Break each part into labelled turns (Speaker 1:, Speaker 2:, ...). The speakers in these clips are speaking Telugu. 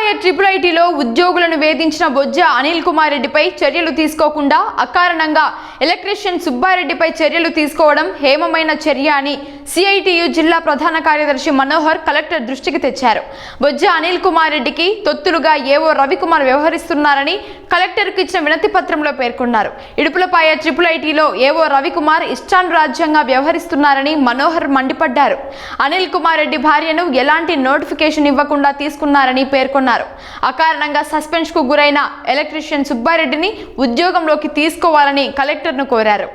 Speaker 1: విడుపులపాయ ట్రిపుల్ ఐటీలో ఉద్యోగులను వేధించిన బొజ్జ అనిల్ కుమార్ రెడ్డిపై చర్యలు తీసుకోకుండా అకారణంగా ఎలక్ట్రీషియన్ సుబ్బారెడ్డిపై చర్యలు తీసుకోవడం హేమమైన చర్య అని సిఐటియు జిల్లా ప్రధాన కార్యదర్శి మనోహర్ కలెక్టర్ దృష్టికి తెచ్చారు. బొజ్జ అనిల్ కుమార్ రెడ్డికి తొత్తులుగా ఏవో రవికుమార్ వ్యవహరిస్తున్నారని కలెక్టర్కు ఇచ్చిన వినతి పత్రంలో పేర్కొన్నారు. ఇడుపులపాయ ట్రిపుల్ ఐటీలో ఏవో రవికుమార్ ఇష్టానురాజ్యంగా వ్యవహరిస్తున్నారని మనోహర్ మండిపడ్డారు. అనిల్ కుమార్ రెడ్డి భార్యను ఎలాంటి నోటిఫికేషన్ ఇవ్వకుండా తీసుకున్నారని పేర్కొన్నారు. అకారణంగా సస్పెన్స్కు గురైన ఎలక్ట్రీషియన్ సుబ్బారెడ్డిని ఉద్యోగంలోకి తీసుకోవాలని కలెక్టర్ను కోరారు.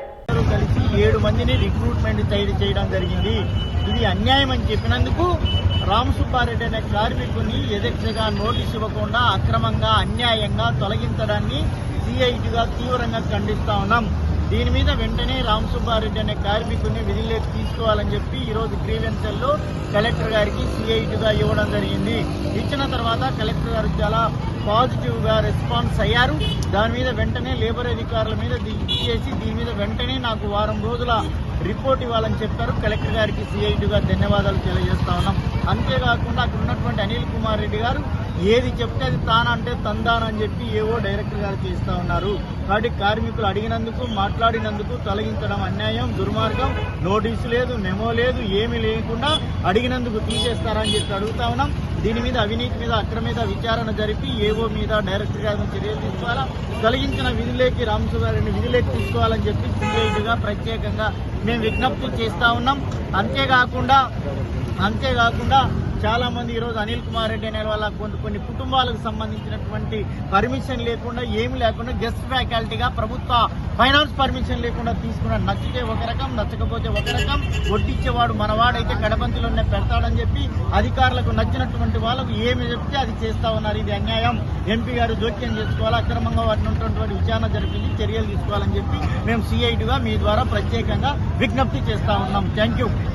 Speaker 2: ఏడు మందిని రిక్రూట్మెంట్ తయారు చేయడం జరిగింది. ఇది అన్యాయం అని చెప్పినందుకు రామ్ సుబ్బారెడ్డి అనే కార్మికుని ఎదక్షగా నోటీస్ ఇవ్వకుండా అక్రమంగా అన్యాయంగా తొలగించడాన్ని సిఐటిగా తీవ్రంగా ఖండిస్తా ఉన్నాం. దీని మీద వెంటనే రామ్ సుబ్బారెడ్డి అనే కార్మికుడిని విధుల్లోకి తీసుకోవాలని చెప్పి ఈరోజు గ్రీవెన్సల్లో కలెక్టర్ గారికి సిఐటిగా ఇవ్వడం జరిగింది. ఇచ్చిన తర్వాత కలెక్టర్ గారు చాలా పాజిటివ్గా రెస్పాన్స్ అయ్యారు. దాని మీద వెంటనే లేబర్ అధికారుల మీద చేసి దీని మీద వెంటనే నాకు వారం రోజుల రిపోర్ట్ ఇవ్వాలని చెప్పారు. కలెక్టర్ గారికి సిఐటిగా ధన్యవాదాలు తెలియజేస్తా ఉన్నాం. అంతేకాకుండా అక్కడ ఉన్నటువంటి అనిల్ కుమార్ రెడ్డి గారు ఏది చెప్తే అది తానంటే తందానని చెప్పి ఏవో డైరెక్టర్ గారికి ఇస్తా ఉన్నారు. కాబట్టి కార్మికులు అడిగినందుకు మాట్లాడినందుకు తొలగించడం అన్యాయం దుర్మార్గం. నోటీసు లేదు మెమో లేదు ఏమీ లేకుండా అడిగినందుకు తీసేస్తారని చెప్పి అడుగుతా ఉన్నాం. దీని మీద అవినీతి మీద అక్రమ మీద విచారణ జరిపి ఏవో మీద డైరెక్టర్ గారిని చర్యలు తీసుకోవాలా? తొలగించిన విధులేకి రామసుగారిని విధులేకి తీసుకోవాలని చెప్పి సిఐటిగా ప్రత్యేకంగా మేము విజ్ఞప్తి చేస్తా ఉన్నాం. అంతేకాకుండా అంతేకాకుండా చాలా మంది ఈరోజు అనిల్ కుమార్ రెడ్డి అనే వాళ్ళ కొన్ని కొన్ని కుటుంబాలకు సంబంధించినటువంటి పర్మిషన్ లేకుండా ఏమి లేకుండా గెస్ట్ ఫ్యాకల్టీగా ప్రభుత్వ ఫైనాన్స్ పర్మిషన్ లేకుండా తీసుకున్న నచ్చితే ఒక రకం నచ్చకపోతే ఒక రకం వడ్డిచ్చేవాడు మనవాడైతే కడపంతిలోనే పెడతాడని చెప్పి అధికారులకు నచ్చినటువంటి వాళ్ళకు ఏమి చెప్తే అది చేస్తా ఉన్నారు. ఇది అన్యాయం. ఎంపీ గారు జోక్యం చేసుకోవాలి? అక్రమంగా వాటిని ఉన్నటువంటి విచారణ జరిపించి చర్యలు తీసుకోవాలని చెప్పి మేము సిఐటిగా మీ ద్వారా ప్రత్యేకంగా విజ్ఞప్తి చేస్తా ఉన్నాం. Thank you